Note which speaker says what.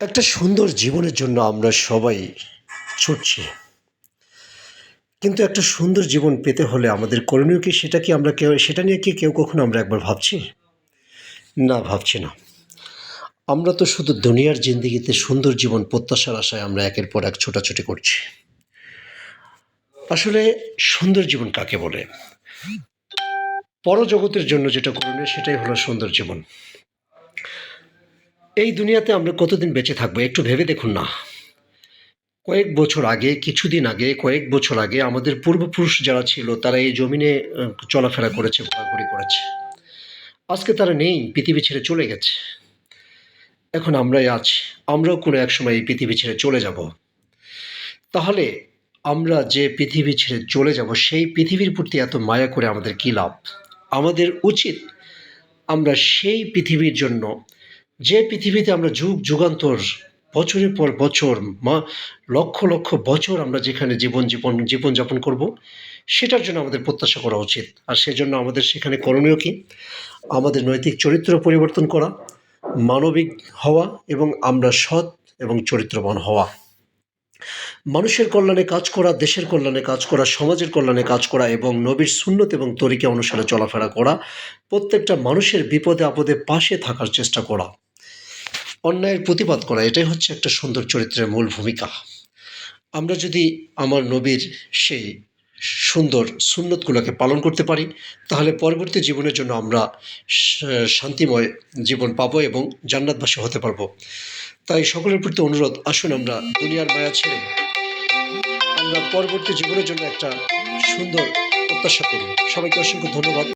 Speaker 1: একটা সুন্দর জীবনের জন্য আমরা সবাই ছুটছি। কিন্তু একটা সুন্দর জীবন পেতে হলে আমাদের করণীয় কি? সেটা কি আমরা কেউ সেটা নিয়ে কি কেউ কখনো আমরা একবার ভাবছি? না ভাবছি না। আমরা তো শুধু দুনিয়ার জিন্দিগিতে সুন্দর জীবন প্রত্যাশার আশায় আমরা একের পর এক ছোটাছুটি করছি। আসলে সুন্দর জীবন কাকে বলে? পরজগতের জন্য যেটা করণীয় সেটাই হলো সুন্দর জীবন। এই দুনিয়াতে আমরা কতদিন বেঁচে থাকব একটু ভেবে দেখুন না। কয়েক বছর আগে, কিছুদিন আগে, কয়েক বছর আগে আমাদের পূর্বপুরুষ যারা ছিল, তারা এই জমিনে চলাফেরা করেছে, ঘোরাঘুরি করেছে। আজকে তারা নেই, পৃথিবী ছেড়ে চলে গেছে। এখন আমরাই আছি, আমরাও কোনো এক সময় এই পৃথিবী ছেড়ে চলে যাব। তাহলে আমরা যে পৃথিবী ছেড়ে চলে যাব, সেই পৃথিবীর প্রতি এত মায়া করে আমাদের কী লাভ? আমাদের উচিত আমরা সেই পৃথিবীর জন্য যে পৃথিবীতে আমরা যুগ যুগান্তর, বছরের পর বছর, মা, লক্ষ লক্ষ বছর আমরা যেখানে জীবন জীবন জীবনযাপন করব, সেটার জন্য আমাদের প্রত্যাশা করা উচিত। আর সেজন্য আমাদের সেখানে করণীয় কি? আমাদের নৈতিক চরিত্র পরিবর্তন করা, মানবিক হওয়া এবং আমরা সৎ এবং চরিত্রবান হওয়া। মানুষের কল্যাণে কাজ করা, দেশের কল্যাণে কাজ করা, সমাজের কল্যাণে কাজ করা এবং নবীর সুন্নত এবং তরিকা অনুসারে চলাফেরা করা, প্রত্যেকটা মানুষের বিপদে আপদে পাশে থাকার চেষ্টা করা। অন্যায়ের প্রতিবাদ করা, এটাই হচ্ছে একটা সুন্দর চরিত্রের মূল ভূমিকা। আমরা যদি আমার নবীর সেই সুন্দর সুন্নতগুলোকে পালন করতে পারি, তাহলে পরবর্তী জীবনের জন্য আমরা শান্তিময় জীবন পাব এবং জান্নাতবাসী হতে পারব। তাই সকলের প্রতি অনুরোধ, আসুন আমরা দুনিয়ার মায়া ছেড়ে আমরা পরবর্তী জীবনের জন্য একটা সুন্দর প্রত্যাশা করি। সবাইকে অসংখ্য ধন্যবাদ।